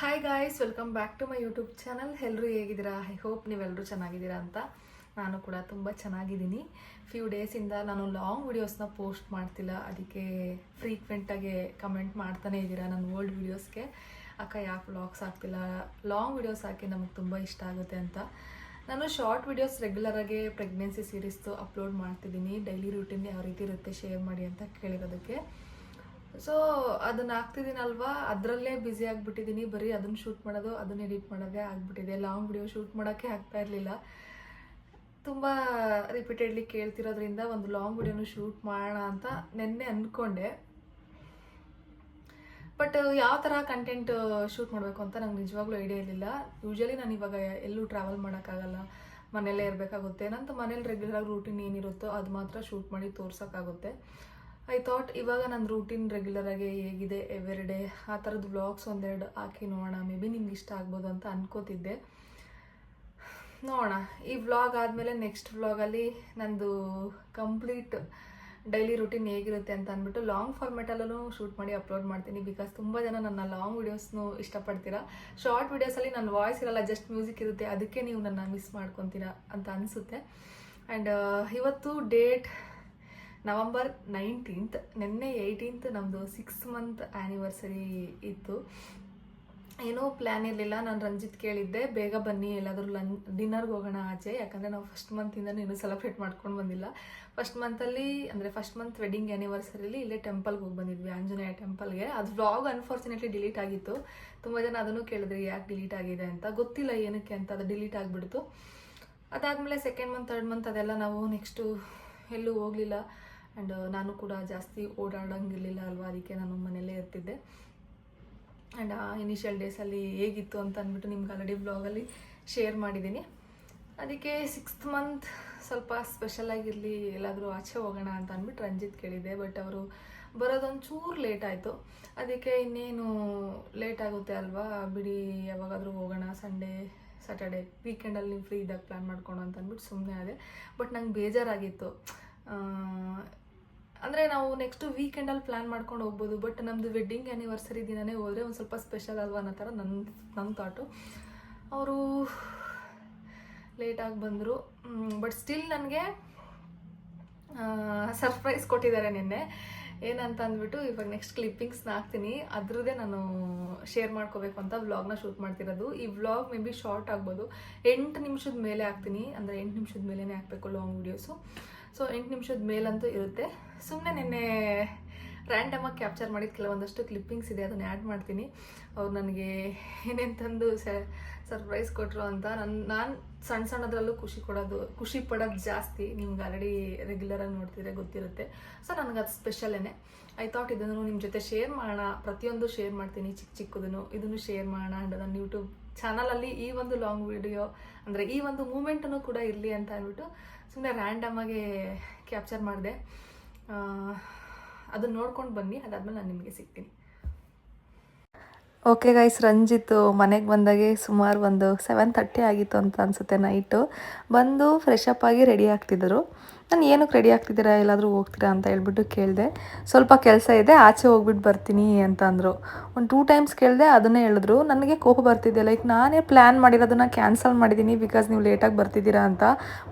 Hi guys welcome back to my YouTube channel ಎಲ್ಲರೂ ಹೇಗಿದ್ದೀರಾ? I hope ನೀವೆಲ್ಲರೂ ಚೆನ್ನಾಗಿದ್ದೀರಾ ಅಂತ ನಾನು ಕೂಡ ತುಂಬ ಚೆನ್ನಾಗಿದ್ದೀನಿ. ಫ್ಯೂ ಡೇಸಿಂದ ನಾನು ಲಾಂಗ್ ವೀಡಿಯೋಸ್ನ ಪೋಸ್ಟ್ ಮಾಡ್ತಿಲ್ಲ. ಅದಕ್ಕೆ ಫ್ರೀಕ್ವೆಂಟಾಗಿ ಕಮೆಂಟ್ ಮಾಡ್ತಾನೆ ಇದ್ದೀರಾ ನನ್ನ ಓಲ್ಡ್ ವೀಡಿಯೋಸ್ಗೆ ಅಕ್ಕ, ಯಾಕೆ ವ್ಲಾಗ್ಸ್ ಆಗ್ತಿಲ್ಲ ಲಾಂಗ್ ವೀಡಿಯೋಸ್ ಹಾಕಿ ನಮಗೆ ತುಂಬ ಇಷ್ಟ ಆಗುತ್ತೆ ಅಂತ. ನಾನು ಶಾರ್ಟ್ ವೀಡಿಯೋಸ್ ರೆಗ್ಯುಲರಾಗಿ ಪ್ರೆಗ್ನೆನ್ಸಿ ಸೀರೀಸ್ದು ಅಪ್ಲೋಡ್ ಮಾಡ್ತಿದ್ದೀನಿ. ಡೈಲಿ ರೂಟೀನ್ ಯಾವ ರೀತಿ ಇರುತ್ತೆ ಶೇರ್ ಮಾಡಿ ಅಂತ ಕೇಳಿರೋದಕ್ಕೆ. ಸೊ ಅದನ್ನ ಹಾಕ್ತಿದ್ದೀನಲ್ವಾ? ಅದರಲ್ಲೇ ಬ್ಯುಸಿ ಆಗಿಬಿಟ್ಟಿದ್ದೀನಿ ಬರೀ ಅದನ್ನ ಶೂಟ್ ಮಾಡೋದು, ಅದನ್ನ ಎಡಿಟ್ ಮಾಡೋದೇ ಆಗಿಬಿಟ್ಟಿದೆ. ಲಾಂಗ್ ವಿಡಿಯೋ ಶೂಟ್ ಮಾಡೋಕ್ಕೆ ಆಗ್ತಾ ಇರಲಿಲ್ಲ. ತುಂಬ ರಿಪೀಟೆಡ್ಲಿ ಕೇಳ್ತಿರೋದ್ರಿಂದ ಒಂದು ಲಾಂಗ್ ವಿಡಿಯೋನು ಶೂಟ್ ಮಾಡೋಣ ಅಂತ ನಿನ್ನೆ ಅಂದ್ಕೊಂಡೆ ಬಟ್ ಯಾವ ಥರ ಕಂಟೆಂಟ್ ಶೂಟ್ ಮಾಡಬೇಕು ಅಂತ ನಂಗೆ ನಿಜವಾಗ್ಲೂ ಐಡಿಯಾ ಇರಲಿಲ್ಲ. ಯೂಶಲಿ ನಾನು ಇವಾಗ ಎಲ್ಲೂ ಟ್ರಾವೆಲ್ ಮಾಡೋಕ್ಕಾಗಲ್ಲ. ಮನೆಯಲ್ಲೇ ಇರಬೇಕಾಗುತ್ತೆ. ನಂತ ಮನೇಲಿ ರೆಗ್ಯುಲರ್ ರೂಟೀನ್ ಏನಿರುತ್ತೋ ಅದು ಮಾತ್ರ ಶೂಟ್ ಮಾಡಿ ತೋರ್ಸೋಕ್ಕಾಗುತ್ತೆ. ಐ ಥಾಟ್ ಇವಾಗ ನನ್ನ ರೂಟೀನ್ ರೆಗ್ಯುಲರಾಗಿ ಹೇಗಿದೆ ಎವ್ರಿ ಡೇ ಆ ಥರದ್ದು ವ್ಲಾಗ್ಸ್ ಒಂದೆರಡು ಹಾಕಿ ನೋಡೋಣ. ಮೇ ಬಿ ನಿಮ್ಗೆ ಇಷ್ಟ ಆಗ್ಬೋದು ಅಂತ ಅನ್ಕೋತಿದ್ದೆ. ನೋಡೋಣ. ಈ ವ್ಲಾಗ್ ಆದಮೇಲೆ ನೆಕ್ಸ್ಟ್ ವ್ಲಾಗಲ್ಲಿ ನಂದು ಕಂಪ್ಲೀಟ್ ಡೈಲಿ ರೂಟೀನ್ ಹೇಗಿರುತ್ತೆ ಅಂತ ಅಂದ್ಬಿಟ್ಟು ಲಾಂಗ್ ಫಾರ್ಮೆಟಲ್ಲೂ ಶೂಟ್ ಮಾಡಿ ಅಪ್ಲೋಡ್ ಮಾಡ್ತೀನಿ. ಬಿಕಾಸ್ ತುಂಬ ಜನ ನನ್ನ ಲಾಂಗ್ ವೀಡಿಯೋಸ್ನು ಇಷ್ಟಪಡ್ತೀರಾ. ಶಾರ್ಟ್ ವೀಡಿಯೋಸಲ್ಲಿ ನನ್ನ ವಾಯ್ಸ್ ಇರಲ್ಲ ಜಸ್ಟ್ ಮ್ಯೂಸಿಕ್ ಇರುತ್ತೆ. ಅದಕ್ಕೆ ನೀವು ನನ್ನ ಮಿಸ್ ಮಾಡ್ಕೊತೀರಾ ಅಂತ ಅನಿಸುತ್ತೆ. ಆ್ಯಂಡ್ ಇವತ್ತು ಡೇಟ್ ನವಂಬರ್ ನೈನ್ಟೀನ್ತ್ ನಿನ್ನೆ ಏಯ್ಟೀನ್ತ್ ನಮ್ಮದು ಸಿಕ್ಸ್ ಮಂತ್ ಆ್ಯನಿವರ್ಸರಿ ಇತ್ತು. ಏನೂ ಪ್ಲ್ಯಾನ್ ಇರಲಿಲ್ಲ, ನಾನು ರಂಜಿತ್ ಕೇಳಿದ್ದೆ, ಬೇಗ ಬನ್ನಿ, ಎಲ್ಲಾದರೂ ಲನ್ ಡಿನ್ನರ್ಗೆ ಹೋಗೋಣ ಆಚೆ, ಯಾಕಂದರೆ ನಾವು ಫಸ್ಟ್ ಮಂತಿಂದ ಇನ್ನೂ ಸೆಲೆಬ್ರೇಟ್ ಮಾಡ್ಕೊಂಡು ಬಂದಿಲ್ಲ. ಫಸ್ಟ್ ಮಂತಲ್ಲಿ ಅಂದರೆ ಫಸ್ಟ್ ಮಂತ್ ವೆಡ್ಡಿಂಗ್ ಆ್ಯನಿವರ್ಸರಿಲಿ ಇಲ್ಲೇ ಟೆಂಪಲ್ಗೆ ಹೋಗಿ ಬಂದಿದ್ವಿ, ಆಂಜನೇಯ ಟೆಂಪಲ್ಗೆ ಅದು ವ್ಲಾಗ್ ಅನ್ಫಾರ್ಚುನೇಟ್ಲಿ ಡಿಲೀಟ್ ಆಗಿತ್ತು. ತುಂಬ ಜನ ಅದನ್ನು ಕೇಳಿದ್ರಿ, ಯಾಕೆ ಡಿಲೀಟ್ ಆಗಿದೆ ಅಂತ. ಗೊತ್ತಿಲ್ಲ ಏನಕ್ಕೆ ಅಂತ, ಅದು ಡಿಲೀಟ್ ಆಗಿಬಿಡ್ತು. ಅದಾದಮೇಲೆ ಸೆಕೆಂಡ್ ಮಂತ್ ಥರ್ಡ್ ಮಂತ್ ಅದೆಲ್ಲ ನಾವು ನೆಕ್ಸ್ಟು ಎಲ್ಲೂ ಹೋಗಲಿಲ್ಲ. ಆ್ಯಂಡ್ ನಾನು ಕೂಡ ಜಾಸ್ತಿ ಓಡಾಡೋಂಗಿರಲಿಲ್ಲ ಅಲ್ವಾ? ಅದಕ್ಕೆ ನಾನು ಮನೆಯಲ್ಲೇ ಇರ್ತಿದ್ದೆ. ಆ್ಯಂಡ್ ಆ ಇನಿಷಿಯಲ್ ಡೇಸಲ್ಲಿ ಹೇಗಿತ್ತು ಅಂತ ಅಂದ್ಬಿಟ್ಟು ನಿಮ್ಗೆ ಆಲ್ರೆಡಿ ಬ್ಲಾಗಲ್ಲಿ ಶೇರ್ ಮಾಡಿದ್ದೀನಿ. ಅದಕ್ಕೆ ಸಿಕ್ಸ್ತ್ ಮಂತ್ ಸ್ವಲ್ಪ ಸ್ಪೆಷಲಾಗಿರಲಿ ಎಲ್ಲಾದರೂ ಆಚೆ ಹೋಗೋಣ ಅಂತ ಅಂದ್ಬಿಟ್ಟು ರಂಜಿತ್ ಕೇಳಿದೆ ಬಟ್ ಅವರು ಬರೋದೊಂಚೂರು ಲೇಟ್ ಆಯಿತು. ಅದಕ್ಕೆ ಇನ್ನೇನು ಲೇಟ್ ಆಗುತ್ತೆ ಅಲ್ವಾ? ಬಿಡಿ, ಯಾವಾಗಾದರೂ ಹೋಗೋಣ ಸಂಡೇ ಸ್ಯಾಟರ್ಡೆ ವೀಕೆಂಡಲ್ಲಿ ನೀವು ಫ್ರೀ ಇದ್ದಾಗ ಪ್ಲ್ಯಾನ್ ಮಾಡ್ಕೊಂಡು ಅಂತ ಅಂದ್ಬಿಟ್ಟು ಸುಮ್ಮನೆ ಆದೆ. ಬಟ್ ನಂಗೆ ಬೇಜಾರಾಗಿತ್ತು. ಅಂದರೆ ನಾವು ನೆಕ್ಸ್ಟ್ ವೀಕೆಂಡಲ್ಲಿ ಪ್ಲ್ಯಾನ್ ಮಾಡ್ಕೊಂಡು ಹೋಗ್ಬೋದು ಬಟ್ ನಮ್ಮದು ವೆಡ್ಡಿಂಗ್ ಆ್ಯನಿವರ್ಸರಿ ದಿನನೇ ಹೋದರೆ ಒಂದು ಸ್ವಲ್ಪ ಸ್ಪೆಷಲ್ ಅಲ್ವಾ ಅನ್ನೋ ಥರ ನನ್ನ ನಮ್ಮ ಥಾಟು ಅವರು ಲೇಟಾಗಿ ಬಂದರು. ಬಟ್ ಸ್ಟಿಲ್ ನನಗೆ ಸರ್ಪ್ರೈಸ್ ಕೊಟ್ಟಿದ್ದಾರೆ ನಿನ್ನೆ. ಏನಂತ ಅಂದ್ಬಿಟ್ಟು ಇವಾಗ ನೆಕ್ಸ್ಟ್ ಕ್ಲಿಪ್ಪಿಂಗ್ಸ್ನ ಹಾಕ್ತೀನಿ. ಅದ್ರದ್ದೇ ನಾನು ಶೇರ್ ಮಾಡ್ಕೋಬೇಕು ಅಂತ ವ್ಲಾಗ್ನ ಶೂಟ್ ಮಾಡ್ತಿರೋದು. ಈ ವ್ಲಾಗ್ ಮೇ ಬಿ ಶಾರ್ಟ್ ಆಗ್ಬೋದು. ಎಂಟು ನಿಮಿಷದ ಮೇಲೆ ಹಾಕ್ತೀನಿ. ಅಂದರೆ ಎಂಟು ನಿಮಿಷದ ಮೇಲೇ ಹಾಕಬೇಕು ಲಾಂಗ್ ವೀಡಿಯೋಸು ಸೊ ಎಂಟು ನಿಮಿಷದ ಮೇಲಂತೂ ಇರುತ್ತೆ. ಸುಮ್ಮನೆ ನಿನ್ನೆ ರ್ಯಾಂಡಮಾಗಿ ಕ್ಯಾಪ್ಚರ್ ಮಾಡಿದ ಕೆಲವೊಂದಷ್ಟು ಕ್ಲಿಪ್ಪಿಂಗ್ಸ್ ಇದೆ, ಅದನ್ನು ಆ್ಯಡ್ ಮಾಡ್ತೀನಿ. ಅವ್ರು ನನಗೆ ಏನೇನು ತಂದು ಸರ್ಪ್ರೈಸ್ ಕೊಟ್ಟರು ಅಂತ ನನ್ನ ನಾನು ಸಣ್ಣ ಸಣ್ಣದ್ರಲ್ಲೂ ಖುಷಿ ಕೊಡೋದು, ಖುಷಿ ಪಡೋದು ಜಾಸ್ತಿ. ನಿಮ್ಗೆ ಆಲ್ರೆಡಿ ರೆಗ್ಯುಲರಾಗಿ ನೋಡ್ತಿದ್ರೆ ಗೊತ್ತಿರುತ್ತೆ. ಸೊ ನನಗೆ ಅದು ಸ್ಪೆಷಲೇನೆ ಐ ಥಾಟ್ ಇದನ್ನು ನಿಮ್ಮ ಜೊತೆ ಶೇರ್ ಮಾಡೋಣ. ಪ್ರತಿಯೊಂದು ಶೇರ್ ಮಾಡ್ತೀನಿ ಚಿಕ್ಕ ಚಿಕ್ಕದನ್ನು. ಇದನ್ನು ಶೇರ್ ಮಾಡೋಣ ಅಂಡ್ ನನ್ನ ಯೂಟ್ಯೂಬ್ ಚಾನಲಲ್ಲಿ ಈ ಒಂದು ಲಾಂಗ್ ವಿಡಿಯೋ ಅಂದರೆ ಈ ಒಂದು ಮೂಮೆಂಟನ್ನು ಕೂಡ ಇರಲಿ ಅಂತ ಅಂದ್ಬಿಟ್ಟು ಸುಮ್ಮನೆ ರ್ಯಾಂಡಮಾಗಿ ಕ್ಯಾಪ್ಚರ್ ಮಾಡಿದೆ. ಅದನ್ನ ನೋಡ್ಕೊಂಡು ಬನ್ನಿ, ಅದಾದ್ಮೇಲೆ ನಾನು ನಿಮಗೆ ಸಿಗ್ತೀನಿ. ಓಕೆ ಗೈಸ್ ರಂಜಿತ್ ಮನೆಗೆ ಬಂದಾಗೆ ಸುಮಾರು ಒಂದು ಸೆವೆನ್ ತರ್ಟಿ ಆಗಿತ್ತು ಅಂತ ಅನಿಸುತ್ತೆ ನೈಟು ಬಂದು ಫ್ರೆಶ್ ಅಪ್ ಆಗಿ ರೆಡಿ ಆಗ್ತಿದ್ದರು ನಾನು ಏನಕ್ಕೆ ರೆಡಿ ಆಗ್ತಿದ್ದೀರಾ? ಎಲ್ಲಾದರೂ ಹೋಗ್ತೀರಾ ಅಂತ ಹೇಳ್ಬಿಟ್ಟು ಕೇಳಿದೆ. ಸ್ವಲ್ಪ ಕೆಲಸ ಇದೆ, ಆಚೆ ಹೋಗ್ಬಿಟ್ಟು ಬರ್ತೀನಿ ಅಂತ ಅಂದರು. ಒಂದು ಟೂ ಟೈಮ್ಸ್ ಕೇಳಿದೆ, ಅದನ್ನೇ ಹೇಳಿದ್ರು. ನನಗೆ ಕೋಪ ಬರ್ತಿದ್ದೆ ಲೈಕ್ ನಾನೇ ಪ್ಲ್ಯಾನ್ ಮಾಡಿರೋದನ್ನು ಕ್ಯಾನ್ಸಲ್ ಮಾಡಿದ್ದೀನಿ ಬಿಕಾಸ್ ನೀವು ಲೇಟಾಗಿ ಬರ್ತಿದ್ದೀರಾ ಅಂತ.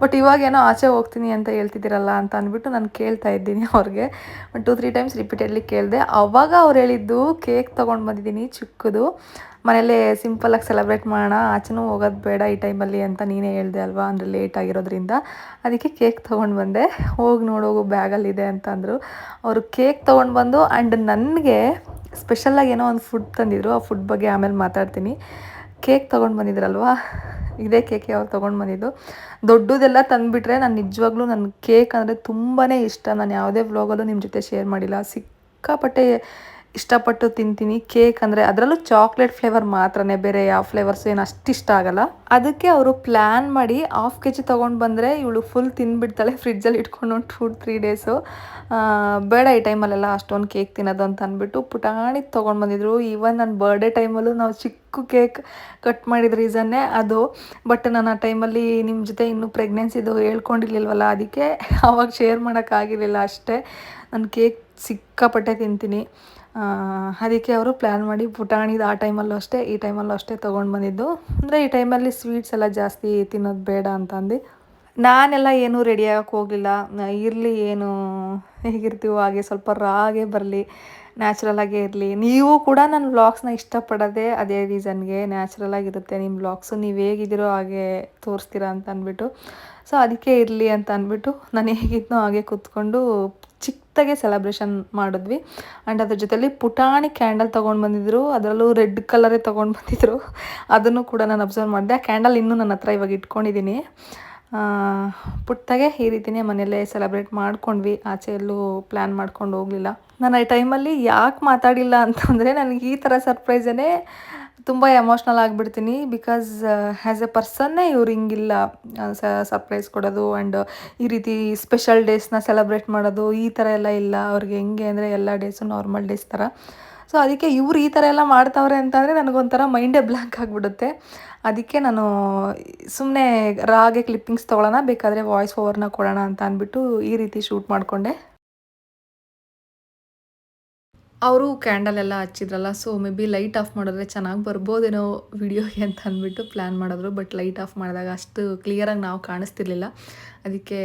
ಬಟ್ ಇವಾಗ ಏನೋ ಆಚೆ ಹೋಗ್ತೀನಿ ಅಂತ ಹೇಳ್ತಿದ್ದೀರಲ್ಲ ಅಂತ ಅಂದ್ಬಿಟ್ಟು ನಾನು ಕೇಳ್ತಾ ಇದ್ದೀನಿ ಅವ್ರಿಗೆ. ಒಂದು ಟೂ ತ್ರೀ ಟೈಮ್ಸ್ ರಿಪೀಟೆಡ್ಲಿ ಕೇಳಿದೆ. ಅವಾಗ ಅವ್ರು ಹೇಳಿದ್ದು ಕೇಕ್ ತೊಗೊಂಡು ಬಂದಿದ್ದೀನಿ ಚಿಕ್ಕದು. ಮನೇಲೇ ಸಿಂಪಲಾಗಿ ಸೆಲೆಬ್ರೇಟ್ ಮಾಡೋಣ. ಆಚೆನೂ ಹೋಗೋದು ಬೇಡ ಈ ಟೈಮಲ್ಲಿ ಅಂತ ನೀನೇ ಹೇಳಿದೆ ಅಲ್ವಾ? ಅಂದರೆ ಲೇಟ್ ಆಗಿರೋದ್ರಿಂದ. ಅದಕ್ಕೆ ಕೇಕ್ ತೊಗೊಂಡು ಬಂದೆ. ಹೋಗಿ ನೋಡೋಗು ಬ್ಯಾಗಲ್ಲಿದೆ ಅಂತ ಅಂದರು. ಅವರು ಕೇಕ್ ತೊಗೊಂಡು ಬಂದು ಆ್ಯಂಡ್ ನನಗೆ ಸ್ಪೆಷಲಾಗಿ ಏನೋ ಒಂದು ಫುಡ್ ತಂದಿದ್ರು. ಆ ಫುಡ್ ಬಗ್ಗೆ ಆಮೇಲೆ ಮಾತಾಡ್ತೀನಿ. ಕೇಕ್ ತೊಗೊಂಡು ಬಂದಿದ್ರಲ್ವಾ? ಇದೇ ಕೇಕೆ ಅವ್ರು ತೊಗೊಂಡು ಬಂದಿದ್ದು? ದೊಡ್ಡದೆಲ್ಲ ತಂದುಬಿಟ್ರೆ ನಾನು ನಿಜವಾಗ್ಲೂ ನನ್ನ ಕೇಕ್ ಅಂದರೆ ತುಂಬಾ ಇಷ್ಟ. ನಾನು ಯಾವುದೇ ವ್ಲಾಗಲ್ಲೂ ನಿಮ್ಮ ಜೊತೆ ಶೇರ್ ಮಾಡಿಲ್ಲ. ಸಿಕ್ಕಾಪಟ್ಟೆ ಇಷ್ಟಪಟ್ಟು ತಿಂತೀನಿ. ಕೇಕ್ ಅಂದರೆ ಅದರಲ್ಲೂ ಚಾಕ್ಲೇಟ್ ಫ್ಲೇವರ್ ಮಾತ್ರನೇ, ಬೇರೆ ಯಾವ ಫ್ಲೇವರ್ಸ್ ಏನು ಅಷ್ಟು ಇಷ್ಟ ಆಗಲ್ಲ. ಅದಕ್ಕೆ ಅವರು ಪ್ಲ್ಯಾನ್ ಮಾಡಿ ಹಾಫ್ ಕೆ ಜಿ ತೊಗೊಂಡು ಬಂದರೆ ಇವಳು ಫುಲ್ ತಿಂದುಬಿಡ್ತಾಳೆ ಫ್ರಿಡ್ಜಲ್ಲಿ ಇಟ್ಕೊಂಡು ಒಂದು ಟೂ ತ್ರೀ ಡೇಸು ಬೇಡ ಈ ಟೈಮಲ್ಲೆಲ್ಲ ಅಷ್ಟೊಂದು ಕೇಕ್ ತಿನ್ನೋದು ಅಂತ ಅಂದ್ಬಿಟ್ಟು ಪುಟಾಣಿ ತೊಗೊಂಡು ಬಂದಿದ್ರು. ಈವನ್ ನನ್ನ ಬರ್ಡೇ ಟೈಮಲ್ಲೂ ನಾವು ಚಿಕ್ಕ ಕೇಕ್ ಕಟ್ ಮಾಡಿದ ರೀಸನ್ನೇ ಅದು. ಬಟ್ ನಾನು ಆ ಟೈಮಲ್ಲಿ ನಿಮ್ಮ ಜೊತೆ ಇನ್ನೂ ಪ್ರೆಗ್ನೆನ್ಸಿದು ಹೇಳ್ಕೊಂಡಿರ್ಲಿಲ್ವಲ್ಲ, ಅದಕ್ಕೆ ಅವಾಗ ಶೇರ್ ಮಾಡೋಕ್ಕಾಗಿರಲಿಲ್ಲ ಅಷ್ಟೇ. ನಾನು ಕೇಕ್ ಸಿಕ್ಕಾಪಟ್ಟೆ ತಿಂತೀನಿ. ಅದಕ್ಕೆ ಅವರು ಪ್ಲ್ಯಾನ್ ಮಾಡಿ ಪುಟಾಣಿದು ಆ ಟೈಮಲ್ಲೂ ಅಷ್ಟೇ, ಈ ಟೈಮಲ್ಲೂ ಅಷ್ಟೇ ತೊಗೊಂಡು ಬಂದಿದ್ದು. ಅಂದರೆ ಈ ಟೈಮಲ್ಲಿ ಸ್ವೀಟ್ಸ್ ಎಲ್ಲ ಜಾಸ್ತಿ ತಿನ್ನೋದು ಬೇಡ ಅಂತ ಅಂದು. ನಾನೆಲ್ಲ ಏನೂ ರೆಡಿ ಆಗಕ್ಕೆ ಹೋಗಲಿಲ್ಲ. ಇರಲಿ ಏನು, ಹೇಗಿರ್ತೀವೋ ಹಾಗೆ ಸ್ವಲ್ಪ ರಾಗೆ ಬರಲಿ ನ್ಯಾಚುರಲ್ ಆಗೇ ಇರಲಿ. ನೀವು ಕೂಡ ನನ್ನ ವ್ಲಾಗ್ಸ್ನ ಇಷ್ಟಪಡೋದೇ ಅದೇ ರೀಸನ್ಗೆ ನ್ಯಾಚುರಲ್ ಆಗಿರುತ್ತೆ ನಿಮ್ಮ ವ್ಲಾಗ್ಸು ನೀವು ಹೇಗಿದ್ದೀರೋ ಹಾಗೆ ತೋರಿಸ್ತೀರಾ ಅಂತ ಅಂದ್ಬಿಟ್ಟು. ಸೊ ಅದಕ್ಕೆ ಇರಲಿ ಅಂತ ಅಂದ್ಬಿಟ್ಟು ನಾನು ಹೇಗಿದ್ನೋ ಹಾಗೆ ಕೂತ್ಕೊಂಡು ಚಿಕ್ಕದಾಗೆ ಸೆಲೆಬ್ರೇಷನ್ ಮಾಡಿದ್ವಿ. ಆ್ಯಂಡ್ ಅದ್ರ ಜೊತೆಲಿ ಪುಟಾಣಿ ಕ್ಯಾಂಡಲ್ ತೊಗೊಂಡು ಬಂದಿದ್ರು. ಅದರಲ್ಲೂ ರೆಡ್ ಕಲರೇ ತೊಗೊಂಡು ಬಂದಿದ್ರು. ಅದನ್ನು ಕೂಡ ನಾನು ಅಬ್ಸರ್ವ್ ಮಾಡಿದೆ. ಆ ಕ್ಯಾಂಡಲ್ ಇನ್ನೂ ನನ್ನ ಹತ್ರ ಇವಾಗ ಇಟ್ಕೊಂಡಿದ್ದೀನಿ ಪುಟ್ಟಾಗೆ ಈ ರೀತಿನೇ ಮನೆಯಲ್ಲೇ ಸೆಲೆಬ್ರೇಟ್ ಮಾಡ್ಕೊಂಡ್ವಿ. ಆಚೆ ಎಲ್ಲೂ ಪ್ಲ್ಯಾನ್ ಮಾಡ್ಕೊಂಡು ಹೋಗಲಿಲ್ಲ. ನಾನು ಆ ಟೈಮಲ್ಲಿ ಯಾಕೆ ಮಾತಾಡಿಲ್ಲ ಅಂತಂದರೆ, ನನಗೆ ಈ ಥರ ಸರ್ಪ್ರೈಸೇ ತುಂಬ ಎಮೋಷ್ನಲ್ ಆಗಿಬಿಡ್ತೀನಿ ಬಿಕಾಸ್ ಆ್ಯಸ್ ಎ ಪರ್ಸನ್ನೇ ಇವ್ರು ಹಿಂಗಿಲ್ಲ. ಸರ್ಪ್ರೈಸ್ ಕೊಡೋದು ಆ್ಯಂಡ್ ಈ ರೀತಿ ಸ್ಪೆಷಲ್ ಡೇಸ್ನ ಸೆಲೆಬ್ರೇಟ್ ಮಾಡೋದು ಈ ಥರ ಎಲ್ಲ ಇಲ್ಲ. ಅವ್ರಿಗೆ ಹೆಂಗೆ ಅಂದರೆ ಎಲ್ಲ ಡೇಸು ನಾರ್ಮಲ್ ಡೇಸ್ ಥರ ಸೊ ಅದಕ್ಕೆ ಇವ್ರು ಈ ಥರ ಎಲ್ಲ ಮಾಡ್ತಾವ್ರೆ ಅಂತಂದರೆ ನನಗೊಂಥರ ಮೈಂಡೇ ಬ್ಲ್ಯಾಂಕ್ ಆಗಿಬಿಡುತ್ತೆ. ಅದಕ್ಕೆ ನಾನು ಸುಮ್ಮನೆ ರಾಗೆ ಕ್ಲಿಪ್ಪಿಂಗ್ಸ್ ತೊಗೊಳ್ಳೋಣ, ಬೇಕಾದರೆ ವಾಯ್ಸ್ ಓವರ್ನ ಕೊಡೋಣ ಅಂತ ಅಂದ್ಬಿಟ್ಟು ಈ ರೀತಿ ಶೂಟ್ ಮಾಡಿಕೊಂಡೆ. ಅವರು ಕ್ಯಾಂಡಲ್ ಎಲ್ಲ ಹಚ್ಚಿದ್ರಲ್ಲ so maybe light off ಮಾಡಿದ್ರೆ ಚೆನ್ನಾಗಿ ಬರ್ಬೋದೇನೋ ವಿಡಿಯೋಗೆ ಅಂತ ಅಂದ್ಬಿಟ್ಟು ಪ್ಲ್ಯಾನ್ ಮಾಡಿದ್ರು. ಬಟ್ ಲೈಟ್ ಆಫ್ ಮಾಡಿದಾಗ ಅಷ್ಟು ಕ್ಲಿಯರಾಗಿ ನಾವು ಕಾಣಿಸ್ತಿರ್ಲಿಲ್ಲ. ಅದಕ್ಕೆ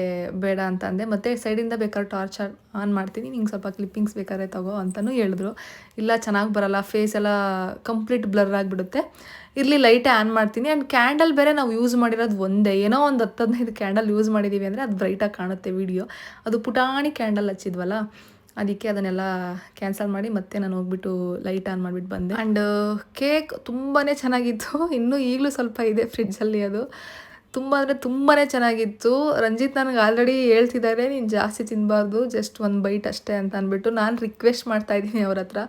ಬೇಡ ಅಂತ ಅಂದೆ. ಮತ್ತು ಸೈಡಿಂದ ಬೇಕಾದ್ರೆ ಟಾರ್ಚ್ ಆನ್ ಮಾಡ್ತೀನಿ. ನಿಂಗೆ ಸ್ವಲ್ಪ ಕ್ಲಿಪ್ಪಿಂಗ್ಸ್ ಬೇಕಾದ್ರೆ ತಗೋ ಅಂತಲೂ ಹೇಳಿದ್ರು. ಇಲ್ಲ, ಚೆನ್ನಾಗಿ ಬರಲ್ಲ. ಫೇಸ್ ಎಲ್ಲ ಕಂಪ್ಲೀಟ್ ಬ್ಲರ್ ಆಗಿಬಿಡುತ್ತೆ. ಇರಲಿ ಲೈಟೇ ಆನ್ ಮಾಡ್ತೀನಿ. ಆ್ಯಂಡ್ ಕ್ಯಾಂಡಲ್ ಬೇರೆ ನಾವು ಯೂಸ್ ಮಾಡಿರೋದು ಒಂದೇ. ಏನೋ ಒಂದು ಹತ್ತು ಹದಿನೈದು ಕ್ಯಾಂಡಲ್ ಯೂಸ್ ಮಾಡಿದ್ದೀವಿ ಅಂದರೆ ಅದು ಬ್ರೈಟಾಗಿ ಕಾಣುತ್ತೆ ವಿಡಿಯೋ ಅದು ಪುಟಾಣಿ ಕ್ಯಾಂಡಲ್ ಹಚ್ಚಿದ್ವಲ್ಲ ಅದಕ್ಕೆ ಅದನ್ನೆಲ್ಲ ಕ್ಯಾನ್ಸಲ್ ಮಾಡಿ ಮತ್ತೆ ನಾನು ಹೋಗ್ಬಿಟ್ಟು ಲೈಟ್ ಆನ್ ಮಾಡಿಬಿಟ್ಟು ಬಂದೆ. ಆ್ಯಂಡ್ ಕೇಕ್ ತುಂಬಾ ಚೆನ್ನಾಗಿತ್ತು. ಇನ್ನೂ ಈಗಲೂ ಸ್ವಲ್ಪ ಇದೆ ಫ್ರಿಡ್ಜಲ್ಲಿ ಅದು. ತುಂಬ ಅಂದರೆ ತುಂಬಾ ಚೆನ್ನಾಗಿತ್ತು. ರಂಜಿತ್ ನನಗೆ ಆಲ್ರೆಡಿ ಹೇಳ್ತಿದ್ದಾರೆ ನೀನು ಜಾಸ್ತಿ ತಿನ್ನಬಾರ್ದು ಜಸ್ಟ್ ಒಂದು ಬೈಟ್ ಅಷ್ಟೇ ಅಂತ ಅಂದ್ಬಿಟ್ಟು ನಾನು ರಿಕ್ವೆಸ್ಟ್ ಮಾಡ್ತಾ ಇದ್ದೀನಿ ಅವ್ರ ಹತ್ರ.